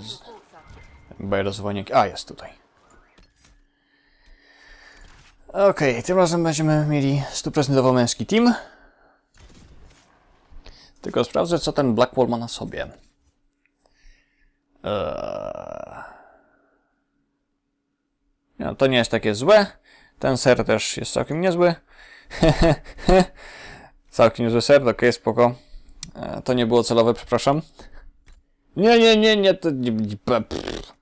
z... Bajerozowanie... A, jest tutaj. Okej, tym razem będziemy mieli stuprocentowo męski team. Tylko sprawdzę, co ten Blackwall ma na sobie. Eee... No, to nie jest takie złe. Ten ser też jest całkiem niezły. całkiem niezły ser, okej, spoko. E, to nie było celowe, przepraszam. Nie, nie, nie, nie, to pff.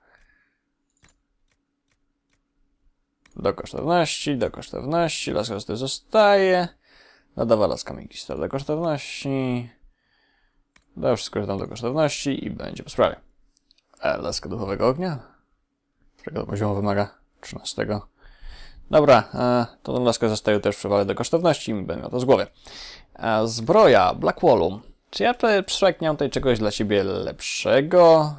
Do kosztowności, do kosztowności, las każdy zostaje. Dodawa laska Migistor do kosztowności. Da wszystko, że tam do kosztowności i będzie po sprawie. E, laska duchowego ognia. Którego poziomu wymaga? 13. Dobra, e, to tą laskę zostaje też przewalę do kosztowności i będę miał to z głowy. E, zbroja Blackwallu. Czy ja tutaj mam tutaj czegoś dla siebie lepszego?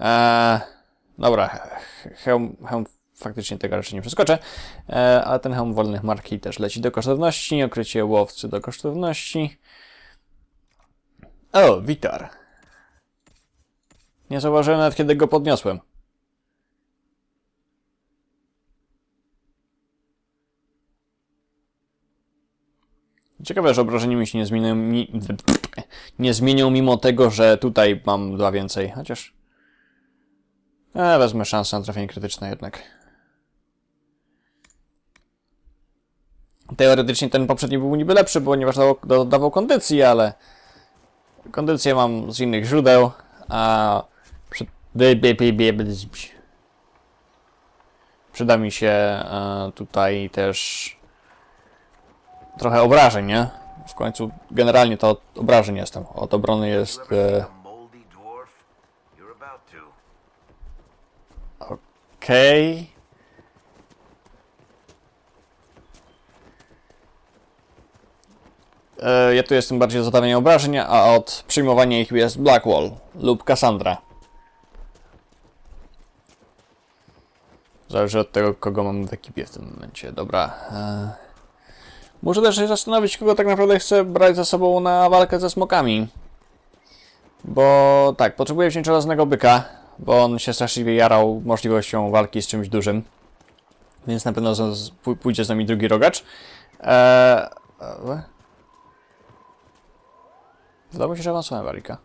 E, dobra, he- hełm, hełm faktycznie tego raczej nie przeskoczę, e, ale ten hełm wolnych marki też leci do kosztowności, okrycie łowcy do kosztowności. O, Witar. Nie zauważyłem nawet kiedy go podniosłem. Ciekawe, że obrażenia mi się nie zmienią, mi, nie zmienią mimo tego, że tutaj mam dwa więcej. Chociaż... E, wezmę szansę na trafienie krytyczne jednak. Teoretycznie ten poprzedni był niby lepszy, ponieważ dawał, dodawał kondycji, ale kondycję mam z innych źródeł, a przyda mi się e, tutaj też trochę obrażeń, nie? W końcu generalnie to od obrażeń jestem. Od obrony jest... E. Okej. E, Ja tu jestem bardziej zadawania obrażeń, a od przyjmowania ich jest Blackwall lub Cassandra. Zależy od tego, kogo mam w ekipie w tym momencie. Dobra. E, Muszę też się zastanowić, kogo tak naprawdę chcę brać ze sobą na walkę ze smokami. Bo tak, potrzebuję wziąć żelaznego byka, bo on się straszliwie jarał możliwością walki z czymś dużym. Więc na pewno z, z, pój- pójdzie z nami drugi rogacz. Eee, e, Wydawało mi się, że awansowałem Warika.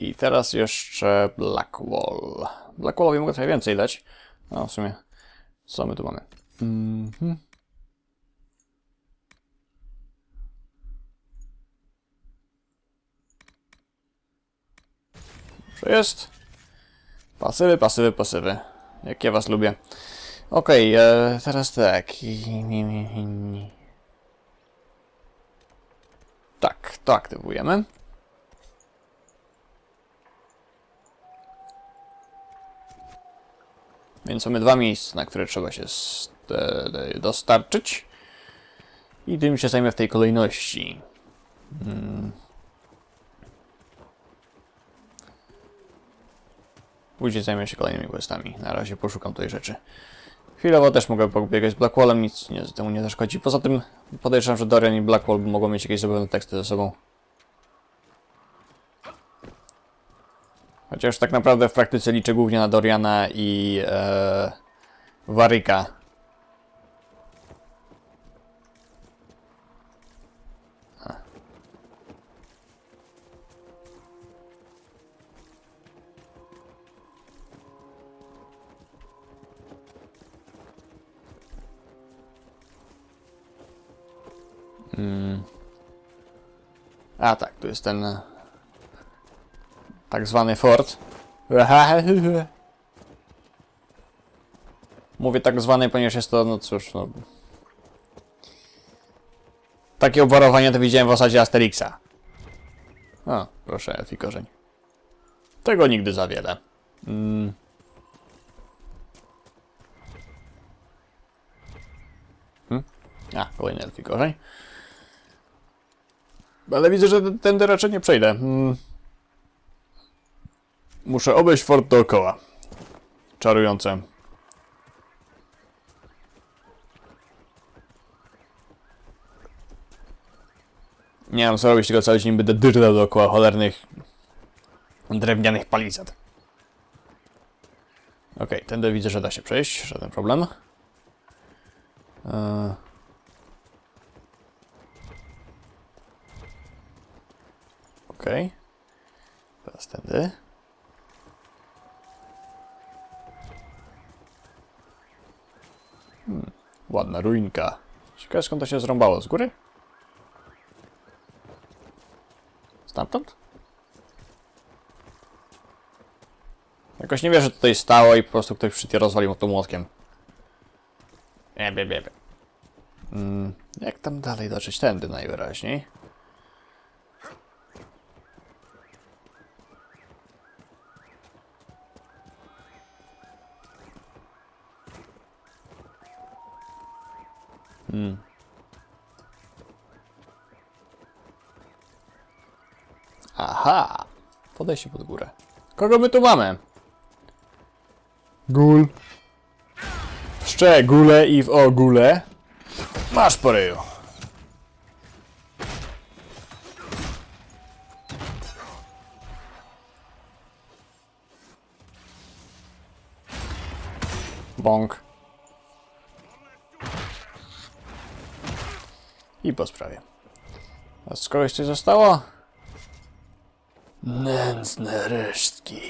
I teraz jeszcze Blackwall. Blackwallowi mogę trochę więcej dać. No w sumie, co my tu mamy? Mhm. Że jest. Pasywy, pasywy, pasywy. Jak ja was lubię. Okej, e, teraz tak. Tak, to aktywujemy. Więc mamy dwa miejsca, na które trzeba się dostarczyć. I tym się zajmę w tej kolejności. Hmm. Później zajmę się kolejnymi questami. Na razie poszukam tej rzeczy. Chwilowo też mogę pobiegać z Blackwallem, nic nie, temu nie zaszkodzi. Poza tym podejrzewam, że Dorian i Blackwall mogą mieć jakieś zabawne teksty ze sobą. Chociaż tak naprawdę w praktyce liczę głównie na Doriana i e, Waryka. A. Mm. A tak, tu jest ten tak zwany fort. Mówię tak zwany, ponieważ jest to, no cóż, no... Takie obwarowania to widziałem w osadzie Asterixa. O, proszę, elfi korzeń. Tego nigdy za wiele. Mm. Hmm? A, kolejny elfi korzeń. Ale widzę, że tędy raczej nie przejdę. Mm. Muszę obejść fort dookoła. Czarujące. Nie mam co robić, tylko cały dzień będę dyrtał dookoła cholernych drewnianych palisad. Okej, tędy widzę, że da się przejść, żaden problem. Eee. Okej. Teraz tędy. Hmm, ładna ruinka. Ciekawe skąd to się zrąbało, z góry? Stamtąd? Jakoś nie wierzę, że tutaj stało i po prostu ktoś i rozwalił to młotkiem. Nie, bie, bie, bie. Mm, jak tam dalej dotrzeć? Tędy najwyraźniej. Hmm. Aha! Podejście pod górę. Kogo my tu mamy? Gul. W szczególe i w ogóle. Masz poryju. Bąk. I po sprawie. A z kogoś coś zostało? Nędzne resztki.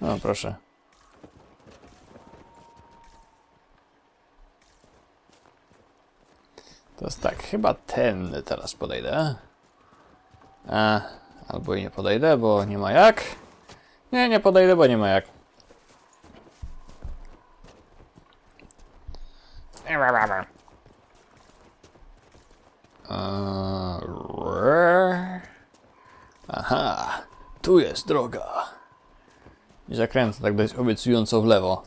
No proszę. To jest tak, chyba ten teraz podejdę. A, albo i nie podejdę, bo nie ma jak. Nie, nie podejdę, bo nie ma jak. Eee, Aha, tu jest droga. I zakręcę tak dość obiecująco w lewo.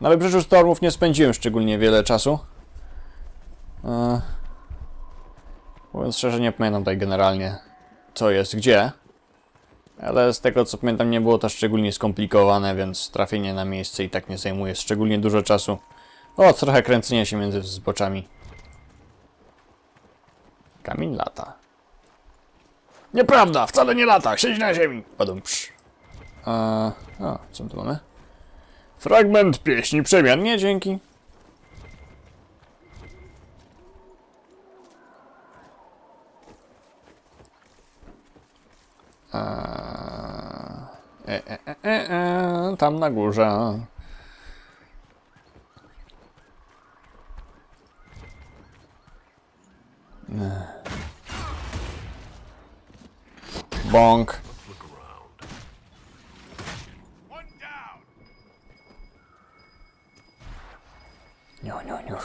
Na wybrzeżu Stormów nie spędziłem szczególnie wiele czasu. Eee, mówiąc szczerze, nie pamiętam tutaj generalnie, co jest gdzie. Ale z tego co pamiętam, nie było to szczególnie skomplikowane, więc trafienie na miejsce i tak nie zajmuje szczególnie dużo czasu. O, trochę kręcenia się między zboczami. Kamień lata. Nieprawda, wcale nie lata, siedź na ziemi. Padum psz. A, a, co my tu mamy? Fragment pieśni przemian, nie dzięki. A, e, e, e, e, e, tam na górze. Bąk. Niu, niu, niu.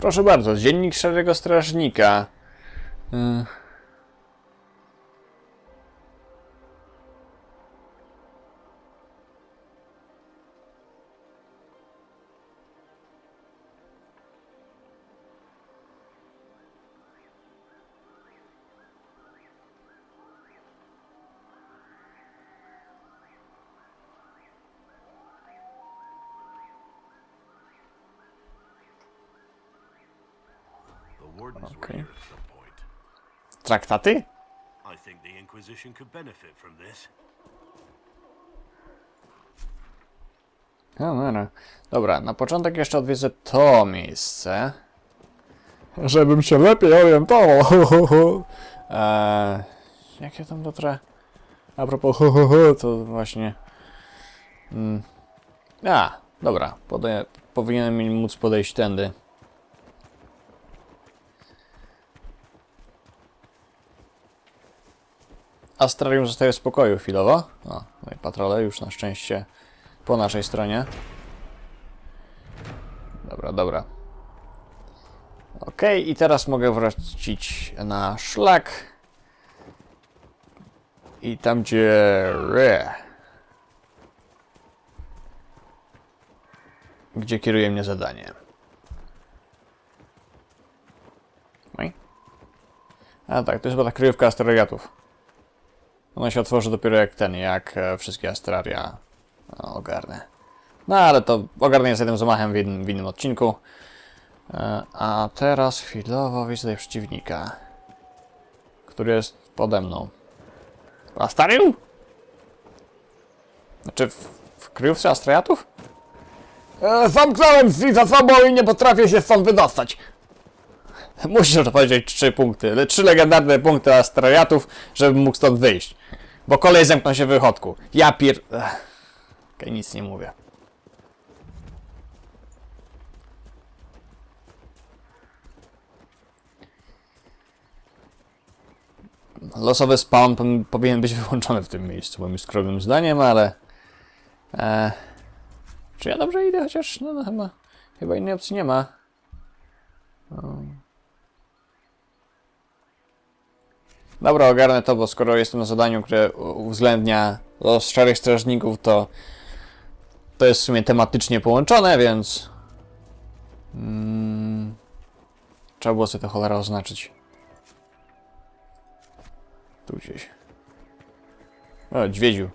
Proszę bardzo, dziennik szarego strażnika. Y. Okay. Traktaty? I think the Inquisition could benefit from this. No, no, no. Dobra, na początek jeszcze odwiedzę to miejsce. Żebym się lepiej orientował. Eee, jak ja tam dotrę? A propos ho, ho, ho, to właśnie... Mm. A, dobra. Powinienem móc podejść tędy. Astrarium zostaje w spokoju chwilowo. O, no i patrole już na szczęście po naszej stronie. Dobra, dobra. Okej, i teraz mogę wrócić na szlak. I tam gdzie... Gdzie kieruje mnie zadanie. A tak, to jest chyba ta kryjówka astrariatów. Ona się otworzy dopiero jak ten, jak e, wszystkie astraria e, ogarnę. No ale to ogarnę z jednym zamachem w w innym odcinku. E, A teraz chwilowo widzę tutaj przeciwnika, który jest pode mną. Astarium? Znaczy w, w kryjówce astrariatów? E, zamknąłem drzwi za sobą i nie potrafię się stąd wydostać. Musisz to powiedzieć trzy punkty, le- trzy legendarne punkty astrariatów, żebym mógł stąd wyjść. Bo kolej zamknął się w wychodku. Ja pier... Okej, nic nie mówię. Losowy spawn powin- powinien być wyłączony w tym miejscu, moim skromnym zdaniem, ale... E, czy ja dobrze idę? Chociaż, no, no chyba, chyba innej opcji nie ma. Dobra, ogarnę to, bo skoro jestem na zadaniu, które uwzględnia los szarych strażników, to to jest w sumie tematycznie połączone, więc mm, trzeba było sobie to cholera oznaczyć. Tu gdzieś. O, dźwiedziu.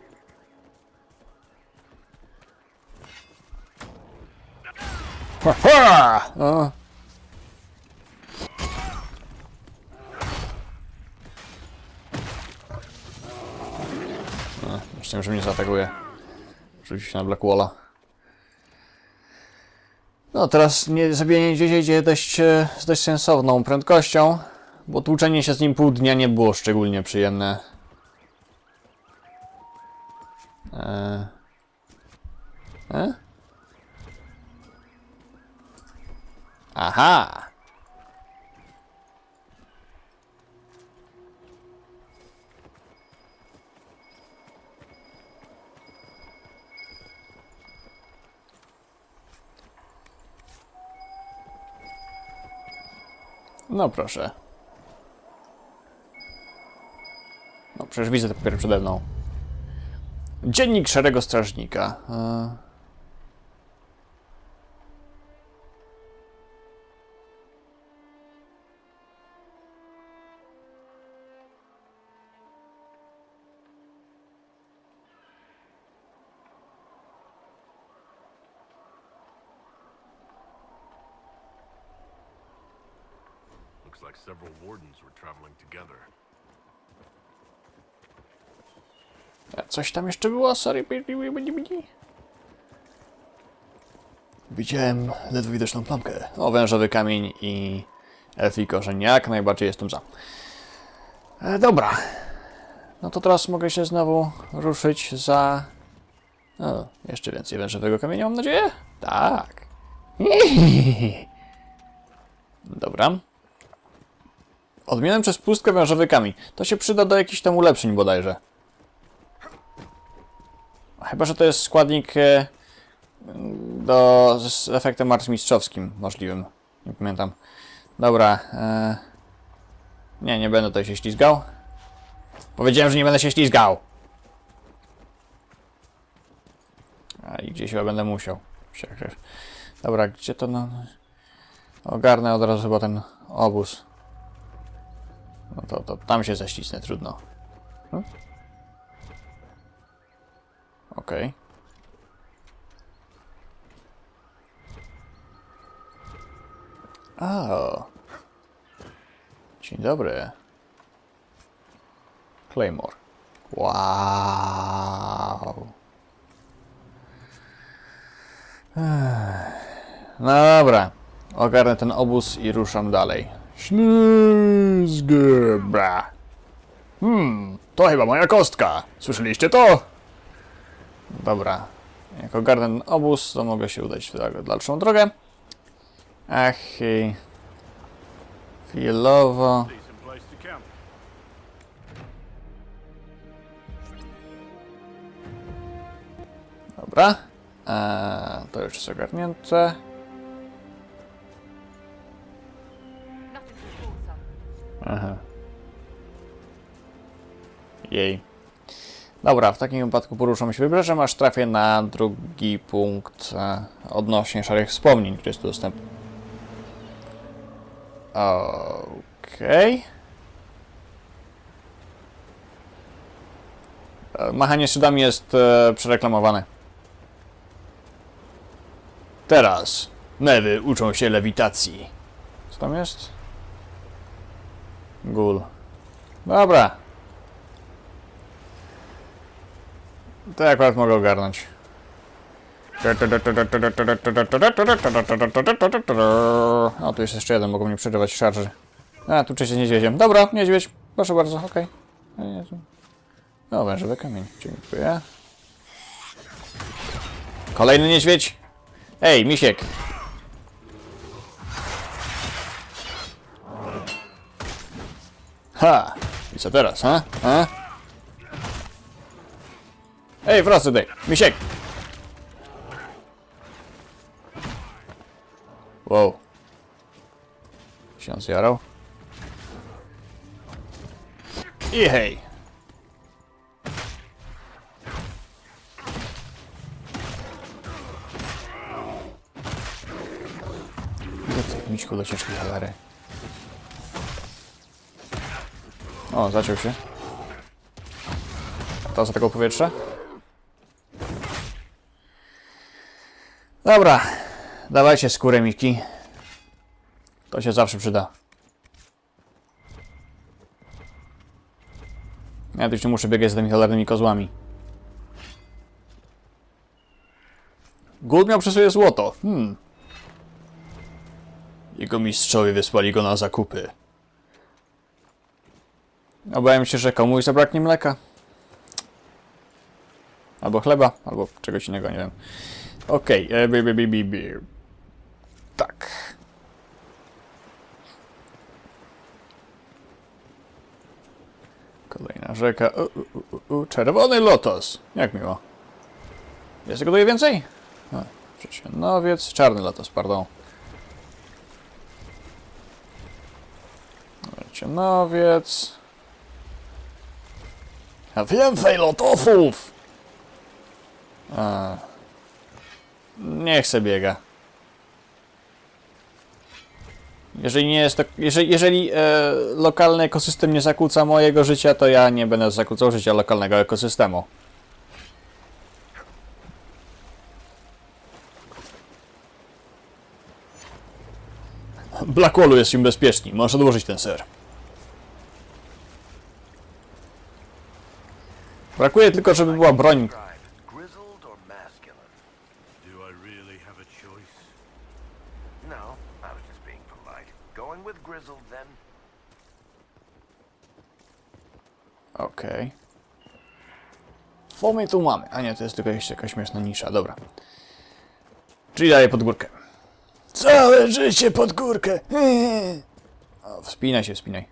Ha, ha! O. Myślałem, że mnie zaatakuje. Rzucił się na Black Walla. No, teraz nie, zabijanie niedźwiedzia idzie dość, e, z dość sensowną prędkością, bo tłuczenie się z nim pół dnia nie było szczególnie przyjemne. Eee. E? Aha! No proszę. No przecież widzę to dopiero przede mną. Dziennik Szarego Strażnika. Traveling together. A Coś tam jeszcze było? Sorry. Widziałem ledwo widoczną plamkę. O, wężowy kamień i elfi korzeń. Jak najbardziej jestem za. E, dobra. No to teraz mogę się znowu ruszyć za... O, jeszcze więcej wężowego kamienia, mam nadzieję? Tak. Dobra. Odmieniłem przez pustkę wężowy kamień. To się przyda do jakichś tam ulepszeń bodajże. Chyba, że to jest składnik e, do, z efektem arcymistrzowskim możliwym. Nie pamiętam. Dobra. E, nie, nie będę tutaj się ślizgał. Powiedziałem, że nie będę się ślizgał. A i gdzieś chyba będę musiał. Dobra, gdzie to no... Ogarnę od razu chyba ten obóz. No to, to tam się zaścisnę, trudno. Hmm? Okej. O. Dzień dobry. Claymore. Wow. No dobra. Ogarnę ten obóz i ruszam dalej. Ślizgybra. Hmm, to chyba moja kostka. Słyszeliście to? Dobra. Jako garden obóz, to mogę się udać w dalszą drogę. Ach. Chwilowo. Dobra. Eee, to już jest ogarnięte. Aha. Jej. Dobra, w takim wypadku poruszam się wybrzeżem, aż trafię na drugi punkt e, odnośnie szarych wspomnień, który jest tu dostępny. Okej. E, Machanie szydami jest e, przereklamowane. Teraz mewy uczą się lewitacji. Co tam jest? Gul. Dobra. To akurat mogę ogarnąć. O, tu jest jeszcze jeden, mogą mnie przerywać szarży. A, tu z niedźwiedziem. Dobra, niedźwiedź, proszę bardzo, okej. Okay. No, wężowy kamień, dziękuję. Kolejny niedźwiedź. Ej, misiek. Ha! I co teraz, ha? ha? Ej, wracaj tutaj! Misiek! Wow. Się zjarał. I hej! Miśku do ciężkiej cholery? O, zaciął się. To za tego powietrza? Dobra. Dawajcie skórę, Miki. To się zawsze przyda. Ja tu nie muszę biegać z tymi cholernymi kozłami. Gul miał przy sobie złoto. Hmm. Jego mistrzowie wysłali go na zakupy. Obawiam się, że komuś zabraknie mleka. Albo chleba, albo czegoś innego, nie wiem. Okej, okay. bi, bi, bi, bi. Tak. Kolejna rzeka. U, u, u, u. Czerwony lotos. Jak miło. Tego tutaj więcej? A, Przecienowiec. Czarny lotos, pardon. Przecienowiec. Więcej lotosów! A. Niech se biega. Jeżeli nie jest to, jeżeli, jeżeli e, lokalny ekosystem nie zakłóca mojego życia, to ja nie będę zakłócał życia lokalnego ekosystemu. Blackwallu jest im bezpieczniej. Możesz odłożyć ten ser. Brakuje tylko, żeby była broń. Tribe, grizzled or masculine? Do I really have a choice? No, I was just being polite. Going with grizzled then? Okej. Co my tu mamy? A nie, to jest tylko jeszcze jakaś śmieszna nisza, dobra. Czyli daję pod górkę. Całe życie pod górkę! O, wspinaj się, wspinaj.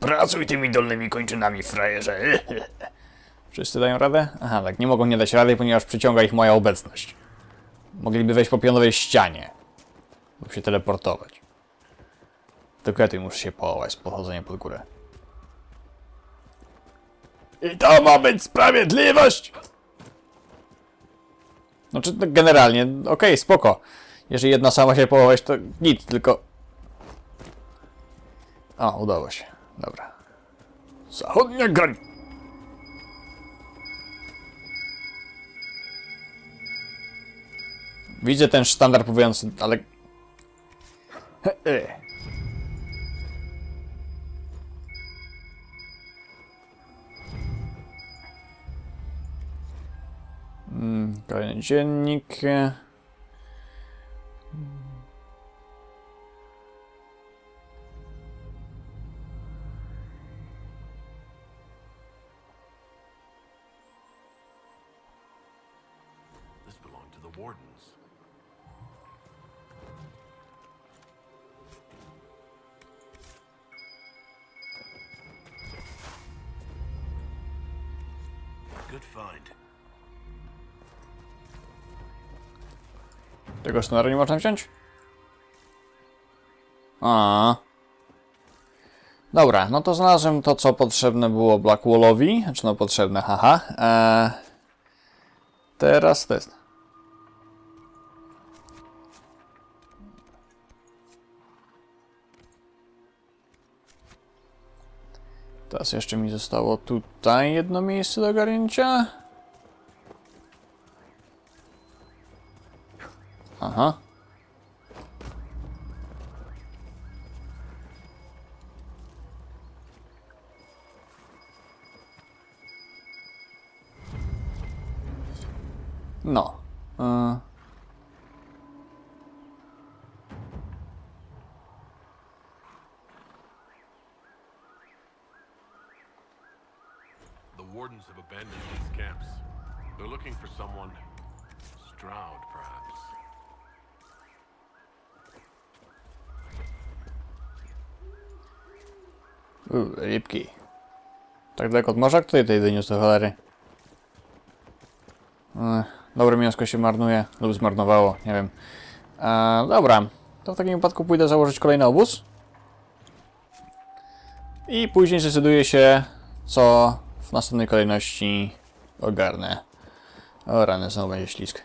Pracuj tymi dolnymi kończynami, frajerze. Wszyscy dają radę? Aha, tak, nie mogą nie dać rady, ponieważ przyciąga ich moja obecność. Mogliby wejść po pionowej ścianie. Lub się teleportować. Ja tu muszę się połować z podchodzeniem pod górę. I to ma być sprawiedliwość! Znaczy, generalnie, okej, spoko. Jeżeli jedna sama się połować, to nic, tylko... O, udało się. Dobra. Zachodnia grań! Widzę ten sztandar pływający, ale... He, he. Mm, Kolejny dziennik. Wardens. Good find. Tego sztonera nie można wziąć? A. Dobra, no to znalazłem to, co potrzebne było Blackwallowi. Znaczy, no potrzebne, haha. Eee, teraz test. Teraz jeszcze mi zostało tutaj jedno miejsce do ogarnięcia. Aha. No. E, The wardens have abandoned these camps. They're looking for someone. Stroud, perhaps. U, rybki. Tak daleko od morza? Kto tutaj doniósł do cholery? Dobre mięsko się marnuje, lub zmarnowało, nie wiem. E, dobra, to w takim wypadku pójdę założyć kolejny obóz. I później zdecyduję się, co w następnej kolejności ogarnę. O rany, znowu będzie ślisk.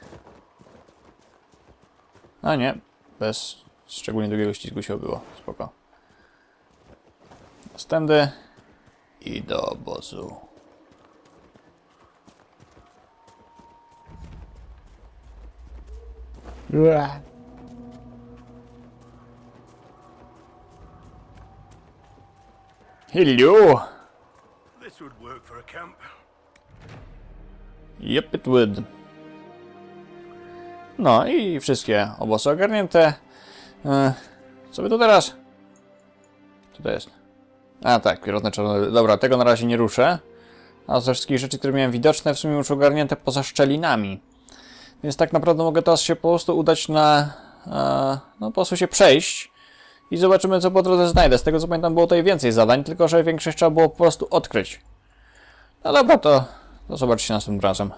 A nie, bez szczególnie długiego ślizgu się obyło. Spoko. Następny i do obozu. Hello! This would work for a camp. Yep, it would. No i wszystkie obozy ogarnięte. E, co by to teraz? Co to jest? A tak, pierwotne czarne. Dobra, tego na razie nie ruszę. A ze wszystkich rzeczy, które miałem widoczne, w sumie już ogarnięte poza szczelinami. Więc tak naprawdę mogę teraz się po prostu udać na... E, no po prostu się przejść. I zobaczymy, co po drodze znajdę. Z tego co pamiętam, było tutaj więcej zadań, tylko że większość trzeba było po prostu odkryć. No dobra, to, to zobaczycie następnym razem.